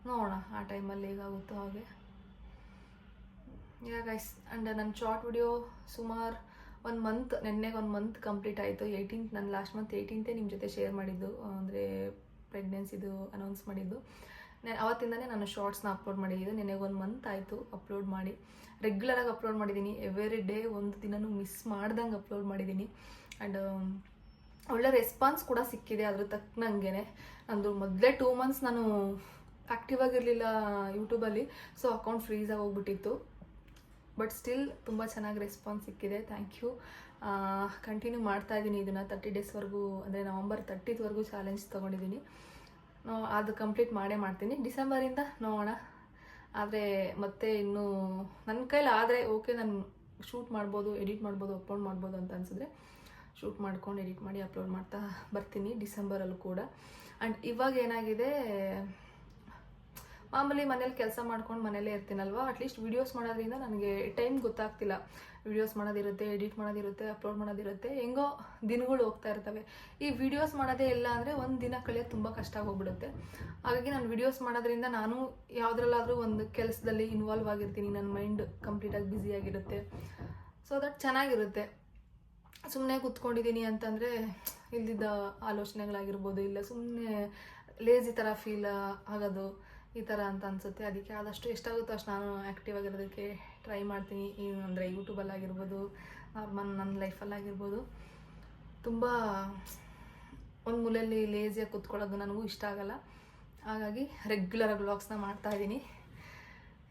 ನೋಡೋಣ ಆ ಟೈಮಲ್ಲಿ ಹೇಗಾಗುತ್ತೋ ಹಾಗೆ. ಯಾ ಗೈಸ್ ಆ್ಯಂಡ್ ನನ್ನ ಶಾರ್ಟ್ ವಿಡಿಯೋ ಸುಮಾರು ಒಂದು ಮಂತ್ ನೆನ್ನೆಗೆ ಒಂದು ಮಂತ್ ಕಂಪ್ಲೀಟ್ ಆಯಿತು. ಏಯ್ಟೀನ್ತ್ ನಾನು ಲಾಸ್ಟ್ ಮಂತ್ ಏಯ್ಟೀನ್ತೇ ನಿಮ್ಮ ಜೊತೆ ಶೇರ್ ಮಾಡಿದ್ದು, ಅಂದರೆ ಪ್ರೆಗ್ನೆನ್ಸಿದು ಅನೌನ್ಸ್ ಮಾಡಿದ್ದು. ನೆ ಅವತ್ತಿಂದನೇ ನಾನು ಶಾರ್ಟ್ಸ್ನ ಅಪ್ಲೋಡ್ ಮಾಡಿದ್ದೆ ನಿನಗೊಂದು ಒಂದು ಮಂತ್ ಆಯಿತು ಅಪ್ಲೋಡ್ ಮಾಡಿ. ರೆಗ್ಯುಲರಾಗಿ ಅಪ್ಲೋಡ್ ಮಾಡಿದ್ದೀನಿ. ಎವ್ರಿ ಡೇ ಒಂದು ದಿನನೂ ಮಿಸ್ ಮಾಡ್ದಂಗೆ ಅಪ್ಲೋಡ್ ಮಾಡಿದ್ದೀನಿ. ಆ್ಯಂಡ್ ಒಳ್ಳೆ ರೆಸ್ಪಾನ್ಸ್ ಕೂಡ ಸಿಕ್ಕಿದೆ ಅದ್ರ ತಕ್ಕನಂಗೆ ನಂದು ಮೊದಲೇ ಟೂ ಮಂತ್ಸ್ ನಾನು ಆ್ಯಕ್ಟಿವ್ ಆಗಿರಲಿಲ್ಲ ಯೂಟ್ಯೂಬಲ್ಲಿ ಸೊ ಅಕೌಂಟ್ ಫ್ರೀಸ್ ಹೋಗ್ಬಿಟ್ಟಿತ್ತು ಬಟ್ ಸ್ಟಿಲ್ ತುಂಬ ಚೆನ್ನಾಗಿ ರೆಸ್ಪಾನ್ಸ್ ಸಿಕ್ಕಿದೆ. ಥ್ಯಾಂಕ್ ಯು ಕಂಟಿನ್ಯೂ ಮಾಡ್ತಾ ಇದ್ದೀನಿ. ಇದನ್ನು ತರ್ಟಿ ಡೇಸ್ವರೆಗೂ ಅಂದರೆ ನವಂಬರ್ ತರ್ಟಿತ್ವರೆಗೂ ಚಾಲೆಂಜ್ ತೊಗೊಂಡಿದ್ದೀನಿ. ಅದು ಕಂಪ್ಲೀಟ್ ಮಾಡೇ ಮಾಡ್ತೀನಿ. ಡಿಸೆಂಬರಿಂದ ನೋಡೋಣ. ಆದರೆ ಮತ್ತೆ ಇನ್ನೂ ನನ್ನ ಕೈಲಿ ಆದರೆ ಓಕೆ ನಾನು ಶೂಟ್ ಮಾಡ್ಬೋದು ಎಡಿಟ್ ಮಾಡ್ಬೋದು ಅಪ್ಲೋಡ್ ಮಾಡ್ಬೋದು ಅಂತ ಅನಿಸಿದ್ರೆ ಶೂಟ್ ಮಾಡ್ಕೊಂಡು ಎಡಿಟ್ ಮಾಡಿ ಅಪ್ಲೋಡ್ ಮಾಡ್ತಾ ಬರ್ತೀನಿ ಡಿಸೆಂಬರಲ್ಲೂ ಕೂಡ. ಆ್ಯಂಡ್ ಇವಾಗ ಏನಾಗಿದೆ, ಮಾಮೂಲಿ ಮನೇಲಿ ಕೆಲಸ ಮಾಡ್ಕೊಂಡು ಮನೇಲೇ ಇರ್ತೀನಲ್ವಾ? ಅಟ್ಲೀಸ್ಟ್ ವೀಡಿಯೋಸ್ ಮಾಡೋದ್ರಿಂದ ನನಗೆ ಟೈಮ್ ಗೊತ್ತಾಗ್ತಿಲ್ಲ. ವೀಡಿಯೋಸ್ ಮಾಡೋದಿರುತ್ತೆ ಎಡಿಟ್ ಮಾಡೋದಿರುತ್ತೆ ಅಪ್ಲೋಡ್ ಮಾಡೋದಿರುತ್ತೆ, ಹೆಂಗೋ ದಿನಗಳು ಹೋಗ್ತಾ ಇರ್ತವೆ. ಈ ವಿಡಿಯೋಸ್ ಮಾಡೋದೇ ಇಲ್ಲ ಅಂದರೆ ಒಂದು ದಿನ ಕಳೆಯೋದು ತುಂಬ ಕಷ್ಟ ಆಗೋಗ್ಬಿಡುತ್ತೆ. ಹಾಗಾಗಿ ನಾನು ವಿಡಿಯೋಸ್ ಮಾಡೋದ್ರಿಂದ ನಾನು ಯಾವುದ್ರಲ್ಲಾದರೂ ಒಂದು ಕೆಲಸದಲ್ಲಿ ಇನ್ವಾಲ್ವ್ ಆಗಿರ್ತೀನಿ ನನ್ನ ಮೈಂಡ್ ಕಂಪ್ಲೀಟಾಗಿ ಬ್ಯುಸಿಯಾಗಿರುತ್ತೆ ಸೊ ದಟ್ ಚೆನ್ನಾಗಿರುತ್ತೆ. ಸುಮ್ಮನೆ ಕೂತ್ಕೊಂಡಿದ್ದೀನಿ ಅಂತಂದರೆ ಇಲ್ದಿದ್ದ ಆಲೋಚನೆಗಳಾಗಿರ್ಬೋದು, ಇಲ್ಲ ಸುಮ್ಮನೆ ಲೇಜಿ ಥರ ಫೀಲ್ ಆಗೋದು. ಈ ಥರ ಅಂತ ಅನಿಸುತ್ತೆ. ಅದಕ್ಕೆ ಆದಷ್ಟು ಎಷ್ಟಾಗುತ್ತೋ ಅಷ್ಟು ನಾನು ಆ್ಯಕ್ಟಿವ್ ಆಗಿರೋದಕ್ಕೆ ಟ್ರೈ ಮಾಡ್ತೀನಿ. ಈ ಅಂದರೆ ಯೂಟ್ಯೂಬಲ್ಲಾಗಿರ್ಬೋದು ನಾರ್ಮಲ್ ನನ್ನ ಲೈಫಲ್ಲಾಗಿರ್ಬೋದು ತುಂಬ ಒಂದು ಮೂಲೆಯಲ್ಲಿ ಲೇಸಿಯಾಗಿ ಕೂತ್ಕೊಳ್ಳೋದು ನನಗೂ ಇಷ್ಟ ಆಗಲ್ಲ. ಹಾಗಾಗಿ ರೆಗ್ಯುಲರಾಗಿ ವ್ಲಾಗ್ಸ್ನ ಮಾಡ್ತಾಯಿದ್ದೀನಿ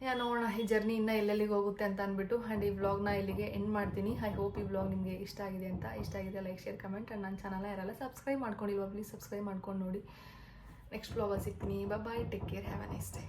ಯಾ, ನೋಡೋಣ. ಈ ಜರ್ನಿ ಇನ್ನೂ ಎಲ್ಲೆಲ್ಲಿಗೆ ಹೋಗುತ್ತೆ ಅಂತ ಅಂದ್ಬಿಟ್ಟು ಆ್ಯಂಡ್ ಈ ವ್ಲಾಗ್ನ ಇಲ್ಲಿಗೆ ಎಂಡ್ ಮಾಡ್ತೀನಿ. ಐ ಹೋಪ್ ಈ ವ್ಲಾಗ್ ನಿಮಗೆ ಇಷ್ಟ ಆಗಿದೆ ಅಂತ. ಇಷ್ಟ ಆಗಿದೆ ಲೈಕ್ ಶೇರ್ ಕಮೆಂಟ್ ಆ್ಯಂಡ್ ನನ್ನ ಚಾನಲ್ ಯಾರೆಲ್ಲ ಸಬ್ಸ್ಕ್ರೈಬ್ ಮಾಡ್ಕೊಂಡಿಲ್ವಾ ಪ್ಲೀಸ್ ಸಬ್ಸ್ಕ್ರೈಬ್ ಮಾಡ್ಕೊಂಡು ನೋಡಿ. next vlog, I'll me. Bye bye. Take care. Have a nice day.